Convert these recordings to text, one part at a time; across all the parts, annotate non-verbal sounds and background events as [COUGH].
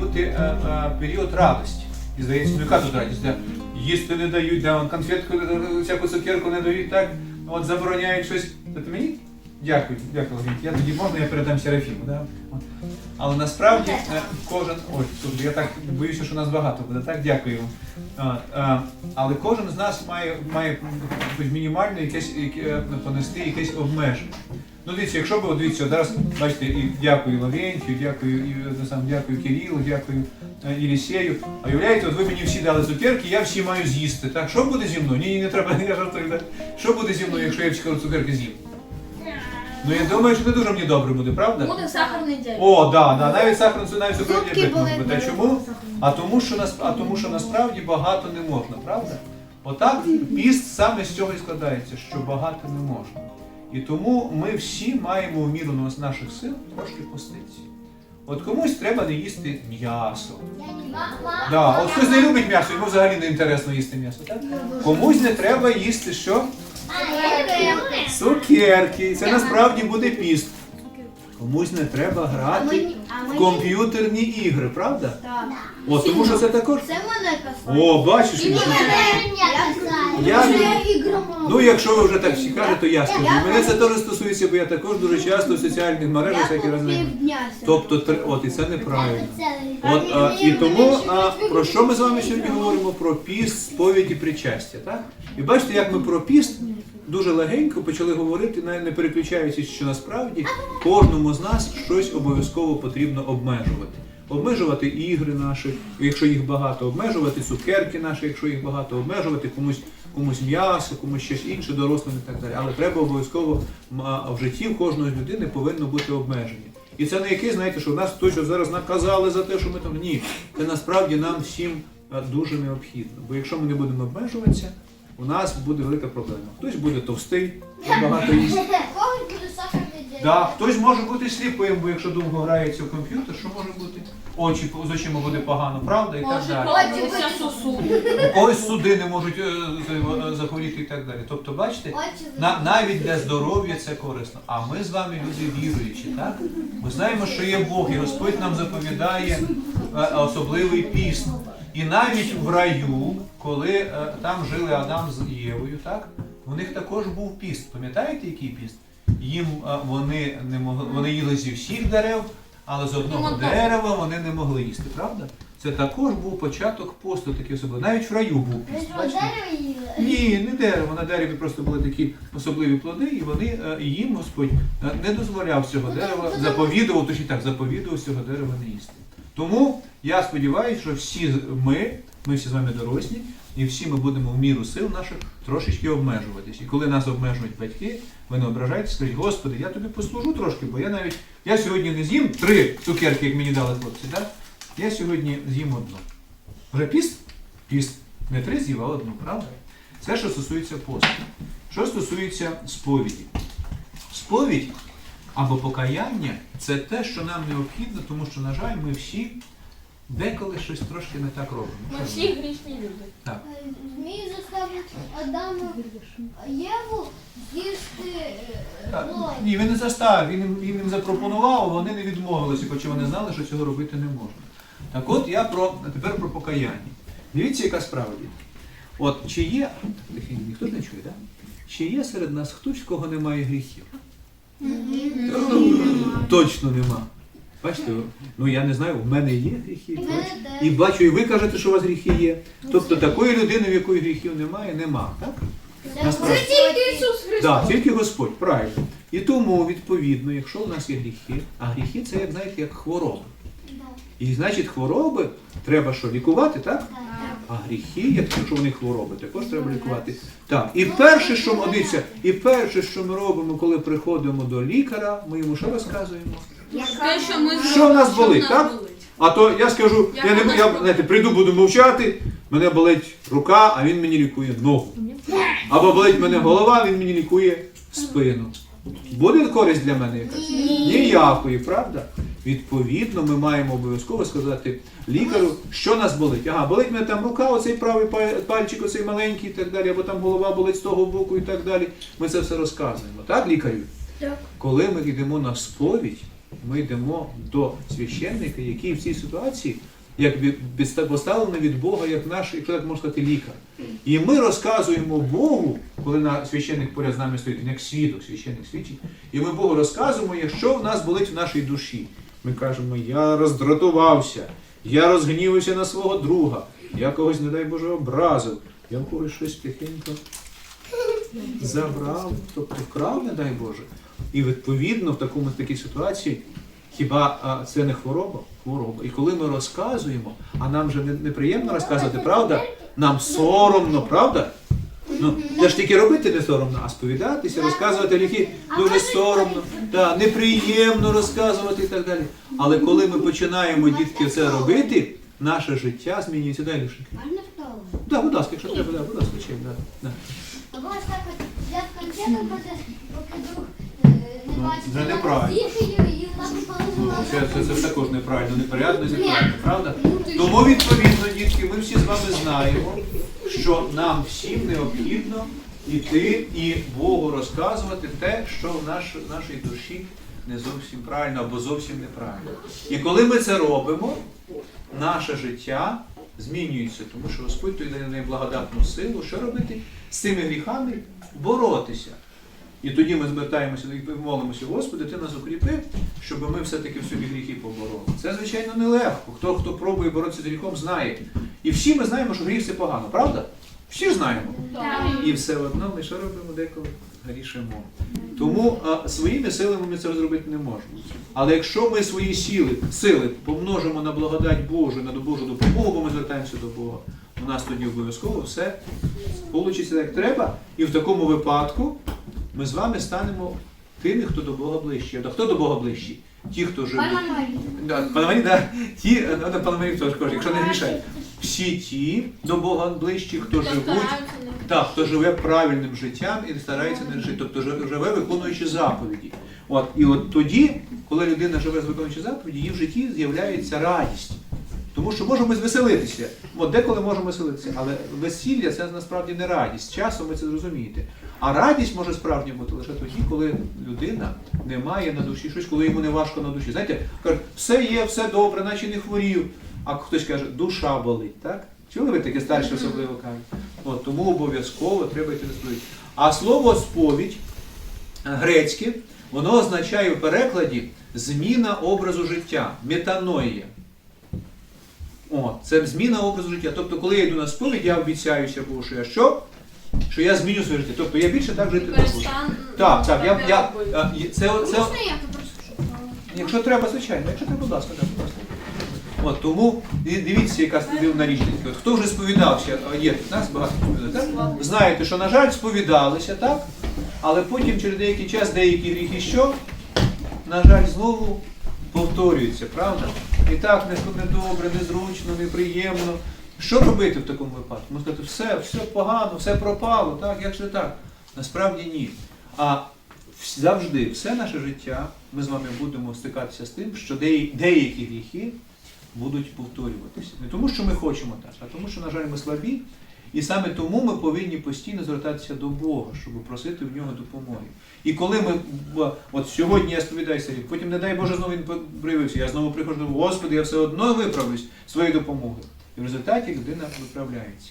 бути е, е, період радості. І здається, ну яка тут радість? Де їсти не дають, де вон конфетку, е, всяку цукерку не дають, так? От забороняють щось. Та мені? Дякую, дякую. Я тоді можна, я передам Серафіму. Да? От. Але насправді е, кожен. Ой, тут я так боюся, що нас багато буде, так? Дякую. А, а, але кожен з нас має, має хоч мінімально якесь, яке- е, понести якесь обмеження. Ну, дивіться, якщо б, от дивіться, зараз, бачите, і дякую Лаврентію, дякую, і, е, сам, дякую Кирилу, дякую е, Єлісею. А уявляєте, от ви мені всі дали цукерки, я всі маю з'їсти. Так, що буде зі мною? Ні, ні, не треба, [LAUGHS] я жартую. так? Що буде зі мною, якщо я всі цукерки з'їм? Ну я думаю, що не дуже мені добре буде, правда? Буде сахарний дядь. О, да, да, навіть сахарну навіть цукрові Зубки діабет може бути. А чому? А тому, що нас, а тому, що насправді багато не можна, правда? Отак піст саме з цього і складається, що багато не можна. І тому ми всі маємо в міру наших сил трошки поститися. От комусь треба не їсти м'ясо. Да, от хтось не любить м'ясо, йому взагалі не інтересно їсти м'ясо. Так? Комусь не треба їсти що? Цукерки. Це насправді буде піст. Комусь не треба грати в мені- комп'ютерні ігри, правда? Так. О, тому що це також. Це мене касається. О, бачиш, Ілюша. Я-. Ну, якщо ви вже так всі кажете, то я скажу. Мене це теж стосується, бо я також дуже часто в соціальних мережах всякі рази. Тобто, три- от і це неправильно. От а, і тому а, про що ми з вами сьогодні говоримо? Про піст, сповідь і причастя, так? І бачите, як ми про піст дуже легенько почали говорити, навіть не переключаючись, що насправді кожному з нас щось обов'язково потрібно обмежувати. Обмежувати ігри наші, якщо їх багато, обмежувати цукерки наші, якщо їх багато, обмежувати комусь комусь м'ясо, комусь щось інше, дорослим і так далі. Але треба обов'язково в житті в кожної людини повинно бути обмеження. І це не який, знаєте, що в нас хтось зараз наказали за те, що ми там. Ні, це насправді нам всім дуже необхідно. Бо якщо ми не будемо обмежуватися, у нас буде велика проблема. Хтось буде товстий, багато [LAUGHS] їсти. Когось буде сахарний дядь. Да, хтось може бути сліпим, бо якщо довго грається в комп'ютер, що може бути? Очі з очима буде погано, правда? І так далі. поламатися сосуд. У когось суди не можуть е, е, захворіти і так далі. Тобто, бачите, на, навіть для здоров'я це корисно. А ми з вами люди віруючі, так? Ми знаємо, що є Бог, і Господь нам заповідає е, особливий піст. І навіть в раю, коли е, там жили Адам з Євою, так? У них також був піст. Пам'ятаєте, який піст? Їм е, вони не могли, вони їли зі всіх дерев, але з одного Ну, дерева вони не могли їсти, правда? Це також був початок посту такий особливий. Навіть в раю був дерево їли? Ні, не дерево. На дереві просто були такі особливі плоди, і вони е, їм Господь е, не дозволяв цього Ну, дерева, то- то- заповідував, точніше так, заповідував цього дерева не їсти. Тому я сподіваюся, що всі ми, ми всі з вами дорослі, і всі ми будемо в міру сил наших трошечки обмежуватись. І коли нас обмежують батьки, ви не ображайтеся, скажіть, Господи, я тобі послужу трошки, бо я навіть я сьогодні не з'їм три цукерки, як мені дали хлопці, так? Я сьогодні з'їм одну. Вже піст? Піст. Не три з'їв, а одну, правда? Це що стосується посту. Що стосується сповіді. Сповідь або покаяння це те, що нам необхідно, тому що, на жаль, ми всі деколи щось трошки не так робимо. Ми всі грішні люди. Так. Змій заставив Адама Єву з'їсти е, Так. плоть. Ні, він не заставив, він, їм- він їм запропонував, а вони не відмовилися, хоча вони знали, що цього робити не можна. Так от я про а тепер про покаяння. Дивіться, яка справа діти. От чи є, тихенько, ніхто ж не чує, так? Чи є серед нас хтось, в кого немає гріхів? Точно нема. Бачите, ну я не знаю, в мене є гріхи. І бачу, і ви кажете, що у вас гріхи є. Тобто такої людини, в якої гріхів немає, нема. Так? Це тільки Ісус Христос. Так, тільки Господь, правильно. І тому, відповідно, якщо у нас є гріхи, а гріхи це, як знаєте, як хвороби. І значить, хвороби треба що, лікувати, так? А гріхи, якщо вони хвороби, також треба лікувати. Так, і перше, що ми дивіться, і перше, що ми робимо, коли приходимо до лікаря, ми йому що розказуємо? Те, що ми Що в нас болить, так? А то я скажу, Я я не я, знаєте, прийду, буду мовчати, мене болить рука, а він мені лікує ногу. Або болить мене голова, він мені лікує спину. Буде користь для мене якась? Ніякої, правда? Відповідно, ми маємо обов'язково сказати лікарю, що нас болить. Ага, болить мене там рука, оцей правий пальчик, оцей маленький і так далі, або там голова болить з того боку і так далі. Ми це все розказуємо. Так, лікарю? Так. Коли ми йдемо на сповідь, ми йдемо до священника, який в цій ситуації як поставлений від Бога, як наш, якщо так можна сказати, лікар. І ми розказуємо Богу, коли на священник поряд з нами стоїть, як свідок, священник свідчить, і ми Богу розказуємо, що в нас болить в нашій душі. Ми кажемо, я роздратувався, я розгнівався на свого друга, я когось, не дай Боже, образив, я в когось щось тихенько забрав, тобто вкрав, не дай Боже. І відповідно в такому такій ситуації, хіба а, це не хвороба? Хвороба. І коли ми розказуємо, а нам же не- неприємно розказувати, правда? Нам соромно, правда? Ну, це ж тільки робити не соромно, а сповідатися, розказувати гріхи дуже соромно, да, неприємно розказувати і так далі. Але коли ми починаємо дітки це робити, наше життя змінюється далі. Можна? Да, будь ласка, якщо треба, да, будь ласка, чим, да, да. Або ось так от взяв конфету, поки, друг Ну, це неправильно. і Ну, це, це, це також неправильно, непорядно, неправильно, правда? Тому відповідно, дітки, ми всі з вами знаємо, що нам всім необхідно йти і Богу розказувати те, що в наш, нашій душі не зовсім правильно або зовсім неправильно. І коли ми це робимо, наше життя змінюється, тому що Господь той дає нам благодатну силу, що робити з цими гріхами боротися. І тоді ми звертаємося і молимося, Господи, ти нас укріпи, щоб ми все-таки в собі гріхи побороли. Це, звичайно, нелегко. Хто хто пробує боротися з гріхом, знає. І всі ми знаємо, що гріх це погано, правда? Всі знаємо. І все одно ми що робимо деколи? Грішимо. Тому а, своїми силами ми це зробити не можемо. Але якщо ми свої сили, сили помножимо на благодать Божу, на Божу допомогу, бо ми звертаємося до Бога, у нас тоді обов'язково все вийде як треба. І в такому випадку ми з вами станемо тими, хто до Бога ближче. А Хто до Бога ближчий? Ті, хто живуть. Да, Пономарі, да. Ті, е, ну, кажуть, якщо не грішать. Всі ті до Бога ближчі, хто живуть, так, хто живе правильним життям і старається не жити, тобто жи- живе виконуючи заповіді. От, і от тоді, коли людина живе з виконуючи заповіді, її в житті з'являється радість. Тому що можемо звеселитися. От деколи можемо веселитися, але весілля це насправді не радість. Часом ви це зрозумієте. А радість може справді бути лише тоді, коли людина не має на душі щось, коли йому не важко на душі. Знаєте, кажуть, все є, все добре, наче не хворів. А хтось каже, душа болить, так? Чули ви таке старші особливо кажуть? От, тому обов'язково треба йти на сповідь. А слово сповідь грецьке, воно означає в перекладі зміна образу життя, метаноїя. О, це зміна образу життя. Тобто, коли я йду на сповідь, я обіцяюся Богу, що я що? Що я зміню своє життя. Тобто я більше так жити не буду. Так, так, я, я, а, і це, це, Можна я попрошу? Якщо треба, звичайно, якщо треба, будь ласка, так, будь ласка. От, тому і дивіться, яка дивна річ. От Хто вже сповідався, а є тут нас багато сповідає, так? Знаєте, що, на жаль, сповідалися, так? Але потім через деякий час деякі гріхи що? На жаль, знову повторюються, правда? І так не, добре, незручно, неприємно. Що робити в такому випадку? Можна сказати, все, все погано, все пропало, так? Як же так? Насправді ні. А завжди, все наше життя ми з вами будемо стикатися з тим, що деякі гріхи будуть повторюватися. Не тому, що ми хочемо так, а тому, що, на жаль, ми слабі. І саме тому ми повинні постійно звертатися до Бога, щоб просити в нього допомоги. І коли ми, от сьогодні я сповідаюся потім, не дай Боже, знову він проявився, я знову приходжу, Господи, я все одно виправлюсь своєю допомогою. І в результаті людина виправляється.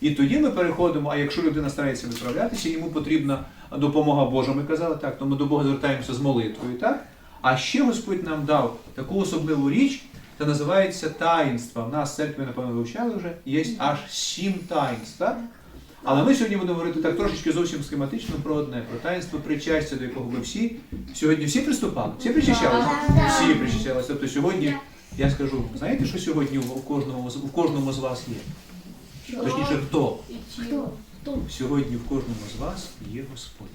І тоді ми переходимо, а якщо людина старається виправлятися, йому потрібна допомога Божа. Ми казали так, то ми до Бога звертаємося з молитвою, так? А ще Господь нам дав таку особливу річ, це називається таїнства. В нас в церкві, напевно, вивчали вже, є аж сім таїнств, так? Але ми сьогодні будемо говорити так трошечки зовсім схематично про одне, про таїнство причастя, до якого ви всі сьогодні всі приступали, всі причащалися? Всі причащалися. Тобто сьогодні, я скажу, знаєте, що сьогодні у кожному, з- у кожному з вас є? Точніше? Хто? Сьогодні в кожному з вас є Господь.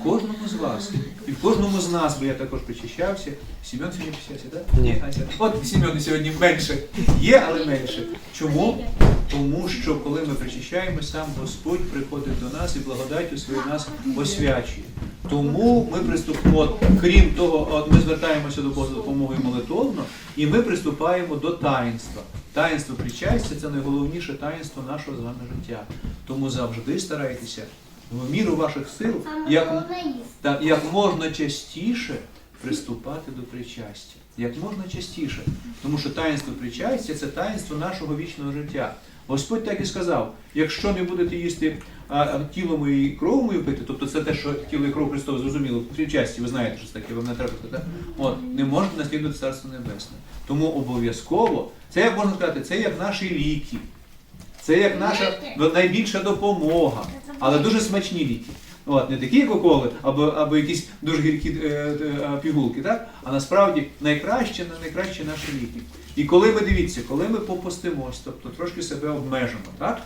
В кожному з вас. І в кожному з нас, бо я також причащався. Сім'ян сьогодні причащався, так? Ні. От Сім'ян сьогодні менше. Є, але менше. Чому? Тому що коли ми причащаємо, сам Господь приходить до нас і благодаттю свою нас освячує. Тому ми приступаємо, крім того, от ми звертаємося до Бога за допомогою молитовно, і ми приступаємо до таїнства. Таїнство причастя це найголовніше таїнство нашого з вами життя. Тому завжди старайтеся в міру ваших сил, як головне та як можна частіше приступати до причастя як можна частіше. Тому що таїнство причастя це таїнство нашого вічного життя. Господь так і сказав: якщо не будете їсти а, а, тіло моє і кров мою пити, тобто це те, що тіло і кров Христова зрозуміло, в причасті, ви знаєте, що це таке, вам не треба так? От, не можете наслідувати Царство Небесне. Тому обов'язково, це як можна сказати, це як наші ліки. Це як наша найбільша допомога, але дуже смачні ліки. От, не такі як уколи, або, або якісь дуже гіркі е, е, пігулки, так? а насправді найкраще, найкраще наші ліки. І коли ми дивіться, коли ми попустимось, тобто трошки себе обмежимо, так?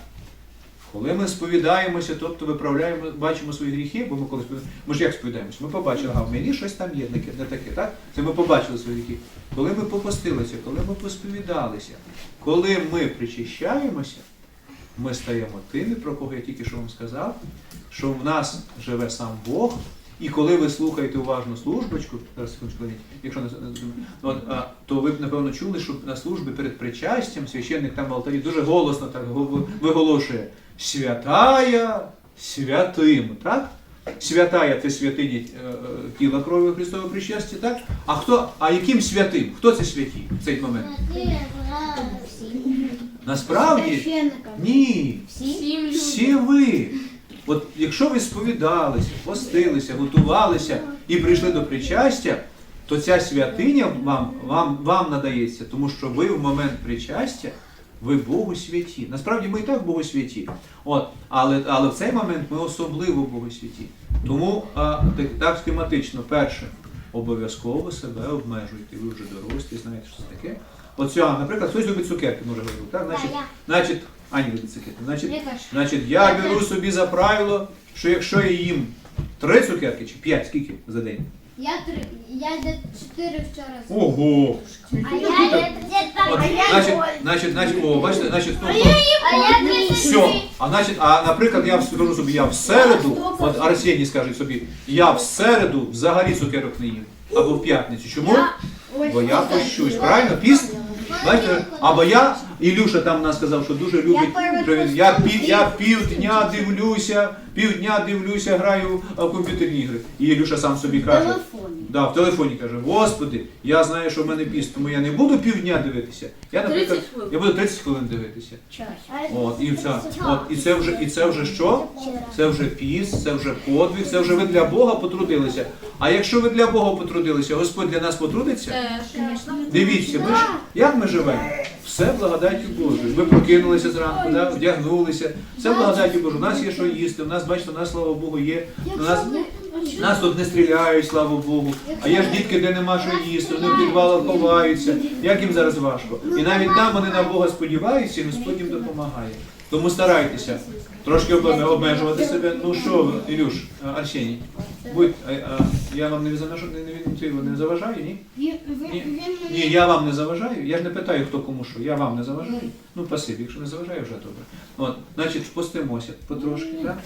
Коли ми сповідаємося, тобто виправляємо, бачимо свої гріхи, бо ми коли сповідаємося, ми ж як сповідаємося? Ми побачили, ага, в мені щось там є, не таке- так? Це ми побачили свої гріхи. Коли ми попустилися, коли ми посповідалися, коли ми причащаємося, ми стаємо тими, про кого я тільки що вам сказав, що в нас живе сам Бог. І коли ви слухаєте уважно службочку, зараз секундочку, якщо не, а, то ви б напевно чули, що на службі перед причастям священник там в алтарі дуже голосно так виголошує святая святим, так? Святая це святині е, е, тіла крові Христового причастя, так? А хто, а яким святим? Хто це святі в цей момент? Насправді ні. Всі ви. От якщо ви сповідалися, постилися, готувалися і прийшли до причастя, то ця святиня вам, вам, вам надається, тому що ви в момент причастя, ви Богу святі. Насправді ми і так Богу святі. От, але, але в цей момент ми особливо Богу святі. Тому а, так, так схематично, перше, обов'язково себе обмежуйте. Ви вже дорослі, знаєте, що це таке. Оця, наприклад, хтось любить цукерки, може говорити. Так? Значить, я. значить, Аня любить цукерки. Значить, тоже. Значить, я Я беру теж. собі за правило, що якщо я їм три цукерки чи п'ять, скільки за день? Я три, я де чотири вчора. Ого! А я де От, значить, значить, значить, о, бачите, значить, ну, то, А я де все. А значить, а наприклад, я скажу собі, я в середу, от Арсеній скаже собі, я в середу взагалі цукерок не їм. Або в п'ятницю. Чому? Бо я пощусь. Правильно? Піст? Бачите? Або я, Ілюша там нас сказав, що дуже любить. що він- Я, пів, я півдня дивлюся, півдня дивлюся, граю в комп'ютерні ігри. І Ілюша сам собі каже. Да, в телефоні каже, Господи, я знаю, що в мене піст, тому я не буду півдня дивитися. Я, наприклад, 30 хвилин. я буду 30 хвилин дивитися. От, і, це, от, і, це вже, і це вже що? Це вже піст, це вже подвиг, це вже ви для Бога потрудилися. А якщо ви для Бога потрудилися, Господь для нас потрудиться? Дивіться, ми ж як ми живемо? Все благодаттю Божою. Ми прокинулися зранку, да, вдягнулися. Все благодаттю Божою. У нас є що їсти, у нас, бачите, у нас, слава Богу, є. У нас, нас тут не стріляють, слава Богу. А є ж дітки, де нема що їсти, вони в підвалах ховаються. Як їм зараз важко? І навіть там вони на Бога сподіваються, і Господь їм допомагає. Тому старайтеся трошки обмежувати себе. Ну що, Ілюш, а, Арсеній, будь, а, а, я вам не заважаю, не, не, не, не заважаю, ні? Ні, я вам не заважаю. Я ж не питаю, хто кому що. Я вам не заважаю. Ну, пасибі, якщо не заважаю, вже добре. От, значить, постимося потрошки, так?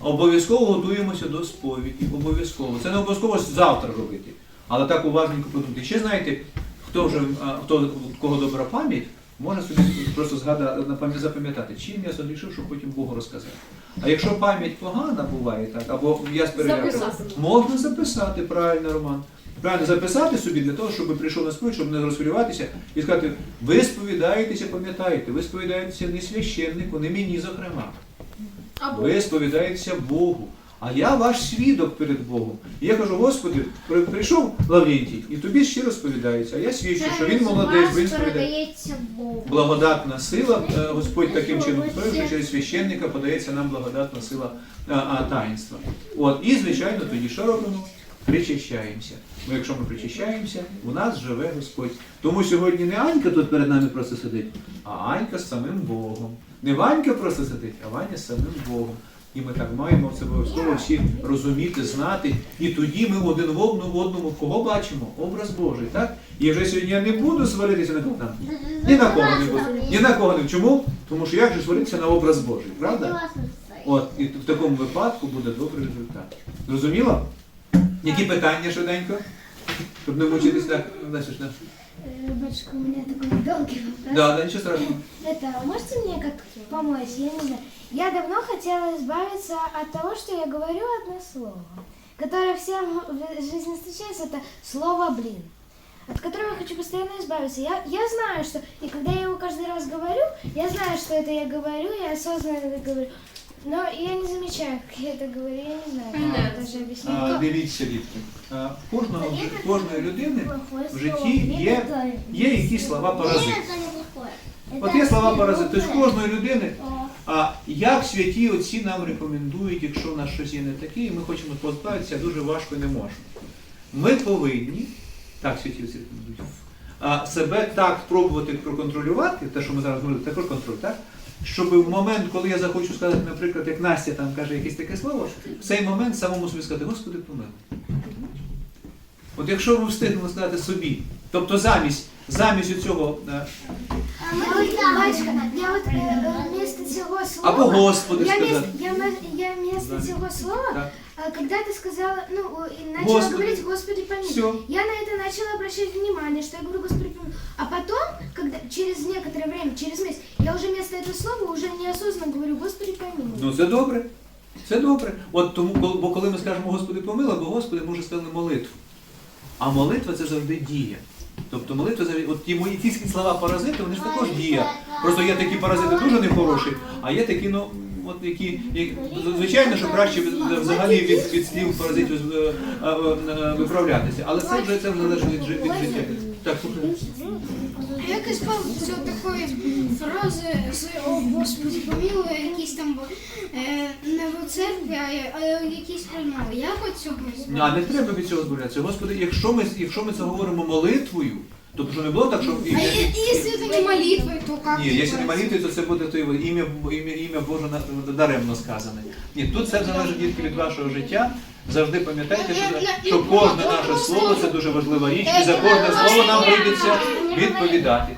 Обов'язково готуємося до сповіді. Обов'язково. Це не обов'язково завтра робити, але так уважненько подумати. Ще знаєте, хто вже хто кого добра пам'ять, може собі просто згадати запам'ятати, чим я согрішив, щоб потім Богу розказати. А якщо пам'ять погана буває, так, або я з можна записати правильно, Роман. Правильно записати собі для того, щоб прийшов на сповідь, щоб не розхвилюватися і сказати, ви сповідаєтеся, пам'ятаєте, ви сповідаєтеся не священнику, не мені, зокрема. Або Ви сповідаєтеся Богу. А я ваш свідок перед Богом. І я кажу, Господи, прийшов Лаврентій, і тобі щиро сповідається. А я свідчу, що він молодець, він сповідає. передається Богу. Благодатна сила, е, Господь таким чином що через священника подається нам благодатна сила а, а, таїнства. От, і, звичайно, тоді що робимо? Причащаємося. Бо якщо ми причащаємося, у нас живе Господь. Тому сьогодні не Анька тут перед нами просто сидить, а Анька з самим Богом. Не Ванька просто сидить, а Ваня з самим Богом. І ми так маємо це обов'язково всі розуміти, знати. І тоді ми один в одному, в одному кого бачимо? Образ Божий, так? І вже сьогодні я не буду сваритися на кого там. Ні на кого не буду. Ні на кого не. Чому? Тому що як же сваритися на образ Божий, правда? От, і в такому випадку буде добрий результат. Зрозуміло? Які питання швиденько? Щоб не мучитись так. Э, Батюшка, у меня такой долгий вопрос. Да, да, нічого страшного. Это, можете мне как помочь? Я не знаю. Я давно хотела избавиться от того, что я говорю одно слово. которое всем в жизни встречается, это слово «блин», от которого я хочу постоянно избавиться. Я, я знаю, что... И когда я его каждый раз говорю, я знаю, что это я говорю, я осознанно это говорю. Но я не замечаю, как я это говорю, я не знаю, как Понятно. это даже объяснить. А, дивіться, дітки. А, в кожного, в кожної людини в житті є, є якісь слова паразити. Нет, это не плохое. От Это є слова не паразити. Тобто в плохое. кожної людини О. А як святі отці нам рекомендують, якщо в нас щось є не таке, і ми хочемо позбавитися, дуже важко і не можна. Ми повинні, так святі отці рекомендують, себе так спробувати проконтролювати, те, що ми зараз говорили, також контроль, так? Щоб в момент, коли я захочу сказати, наприклад, як Настя там каже якесь таке слово, в цей момент самому собі сказати, Господи, помилуй. От якщо ви встигнемо сказати собі, тобто замість, замість цього е, А мы Я вот, всегда батюшка, будем я вот говорить. э, вместо цього слова... або Господи я, сказати. вместо, я, ме- я вместо Да. цього слова, Так. а, когда ты сказала, ну, о, и начала Господи. говорить «Господи, помилуй», Все. я на это начала обращать внимание, что я говорю «Господи, помилуй». А потом, когда через некоторое время, через месяц, я уже вместо этого слова уже неосознанно говорю «Господи, помилуй». Ну це добре. Це добре. От тому, коли- бо коли ми скажемо Господи помилуй, бо Господи, ми вже сказали молитву. А молитва це завжди дія. Тобто молитва от ті мої ті слова паразити, вони ж також дія. Просто є такі паразити дуже нехороші, а є такі, ну, от які, які- звичайно, що краще взагалі від, від слів паразитів е, е, е, виправлятися. Але це вже це залежить від життя. Так, слухай. Як ізбавитися від такої фрази з «О, Господи, помилуй, якісь там е, не в церкві, а, а якісь промови. Як от цього? А не треба від цього збиратися. Господи, якщо ми, якщо ми це говоримо молитвою, тобто що не було так, що А е- якщо це не молитва, то як? Ні, якщо не молитви, то це буде то його ім'я, ім'я, ім'я Боже на- даремно сказане. Ні, тут все залежить тільки від вашого життя. Завжди пам'ятайте, що, що кожне наше слово це дуже важлива річ, і за кожне слово нам прийдеться відповідати.